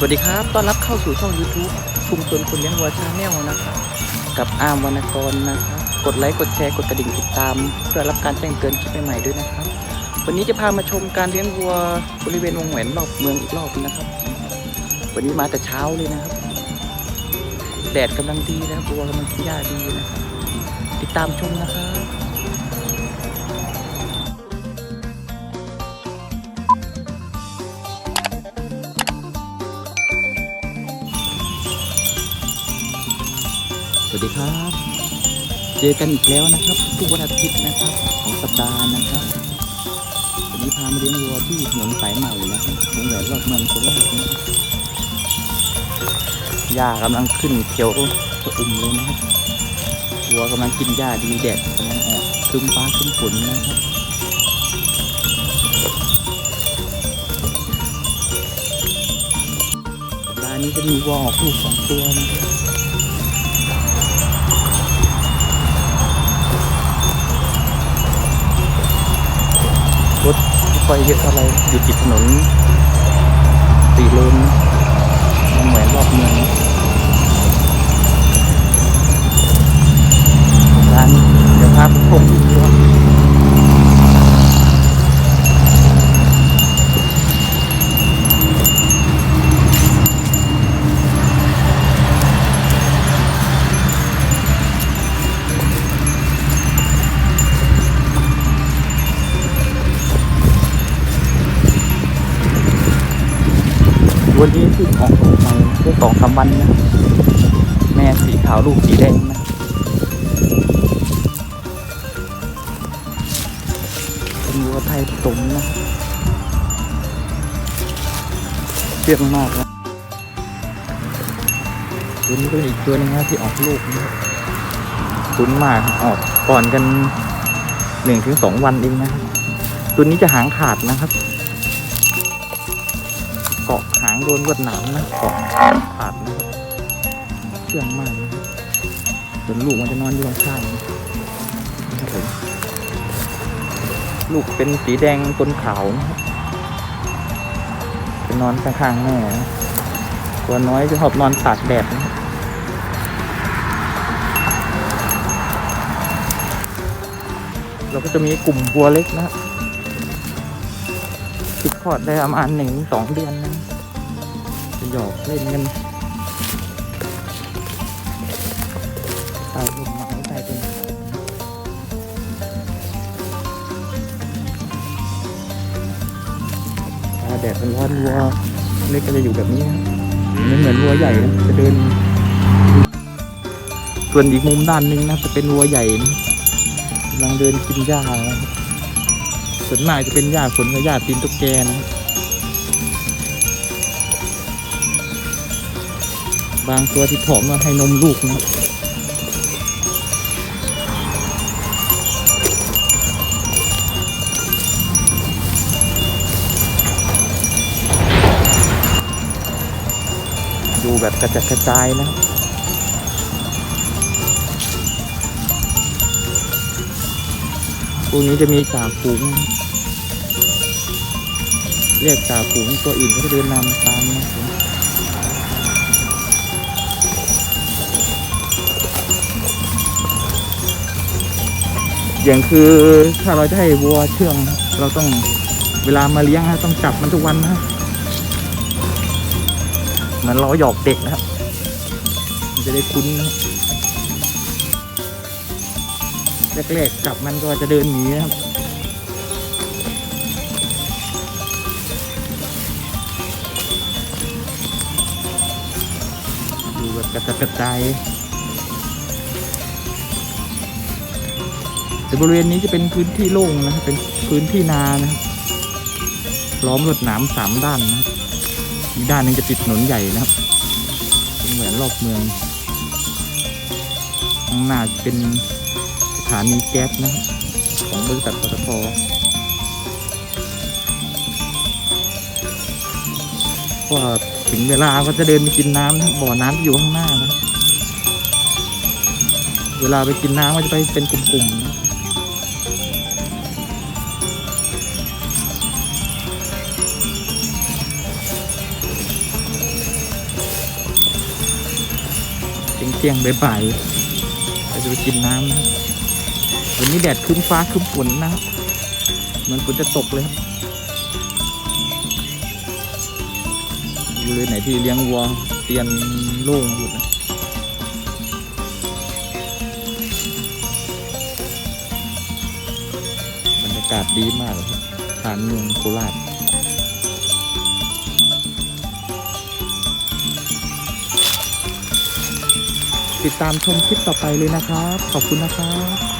สวัสดีครับ ต้อนรับเข้าสู่ช่อง YouTube ชุมชนคนเลี้ยงวัวชาแนลนะครับ กับอาร์มวรรณกรนะครับ กดไลค์ กดแชร์ กดกระดิ่งติดตาม เพื่อรับการแจ้งเตือนคลิปใหม่ๆด้วยนะครับ วันนี้จะพามาชมการเลี้ยงวัวบริเวณวงแหวนรอบเมืองอีกรอบนะครับ วันนี้มาแต่เช้าเลยนะครับ แดดกำลังดีนะครับวัวกำลังกินหญ้าดีนะครับ ติดตามชมนะครับ วัสดีครับ เจอกันอีกแล้วนะครับ ทุกวันอาทิตย์นะครับ ของสัปดาห์นะครับวันนี้พามาเลี้ยงวัวที่ถนนสายใหม่นะครับวงแหวนรอบเมืองโคราชนะครับหญ้ากำลังขึ้นเขียวสะอุ่มเลยนะครับวัวกำลังกินหญ้าดีแดดกำลังออกครึ้มฟ้าครึ้มฝนนะครับสัปดาห์นี้จะมีวัวออกลูกสองตัวนะครับ รถไฟเยอะอะไรอยู่ติดถนนตีเลนเหมือนรอบเมือง วันนี้ที่ออกลูกใหม่แค่สองสามวันนะแม่สีขาวลูกสีแดงนะเป็นวัวไทยผสมนะเชื่องมากนะตัวนี้ก็เป็นอีกตัวหนึงนะที่ออกลูกนะคุ้นมากออกก่อนกันหนึ่งถึงสองวันเองนะครับตัวนี้จะหางขาดนะครับ เกาะางโดนลวดหนามนะเกาะขาดนะเชื่องมากนะครับส่วนลูกมันจะนอนอยู่ข้างๆนะครับผมลูกเป็นสีแดงปนขาวนะครับจะนอนข้างๆแม่นะตัวน้อยจะชอบนอนตากแดดนะเราก็จะมีกลุ่มบัวเล็กนะคิดคอดได้ประมาณหนึ่งสองเดือนนะ จะหยอกเล่นกันใต้ต้นไม้ใต้ต้นไม้ถ้าแดดมันร้อนวัวเล็กก็จะอยู่แบบนี้ไม่เหมือนวัวใหญ่นะจะเดิน ส่วนอีกมุมด้านหนึงนะจะเป็นวัวใหญ่นะกำลังเดินกินหญ้านะส่วนมากจะเป็นหญ้าฝนกับหญ้าตีนตุ๊กแกนะครับ บางตัวที่ผอมมาให้นมลูกนะดูแบบกระจัดกระจายนะครัวนี้จะมีจ่าฝูงเรียกจ่าฝูงตัวอื่นก็จะเดินนำตามนะ อย่างคือถ้าเราจะให้วัวเชื่อง เราต้องเวลามาเลี้ยงนะต้องจับมันทุกวันนะเหมือนเราหยอกเด็กนะครับมันจะได้คุ้นแรกๆจับมันก็จะเดินหนีนะครับดูแบบกระจัดกระจาย แต่บริเวณนี้จะเป็นพื้นที่โล่งนะครับเป็นพื้นที่นานะครับล้อมรวดหนามสามด้านนะครับอีกด้านหนึงจะติดถนนใหญ่นะครับเป็นเหมือนรอบเมืองข้างหน้าเป็นสถานีแก๊สนะครับของบริษัทปตทก็ถึงเวลาก็จะเดินไปกินน้ำนะบ่อน้ำอยู่ข้างหน้านะ เวลาไปกินน้ำก็จะไปเป็นกลุ่มๆนะ เที่ยงบ่ายๆเราจะไปกินน้ำนะวันนี้แดดคึ้มฟ้าคึ้มฝนนะครับเหมือนฝนจะตกเลยครับอยู่เลยไหนที่เลี้ยงวัวเตียนโล่งหมดนะบรรยากาศดีมากเลยครับทานเมืองโคราช ติดตามชมคลิปต่อไปเลยนะครับ ขอบคุณนะครับ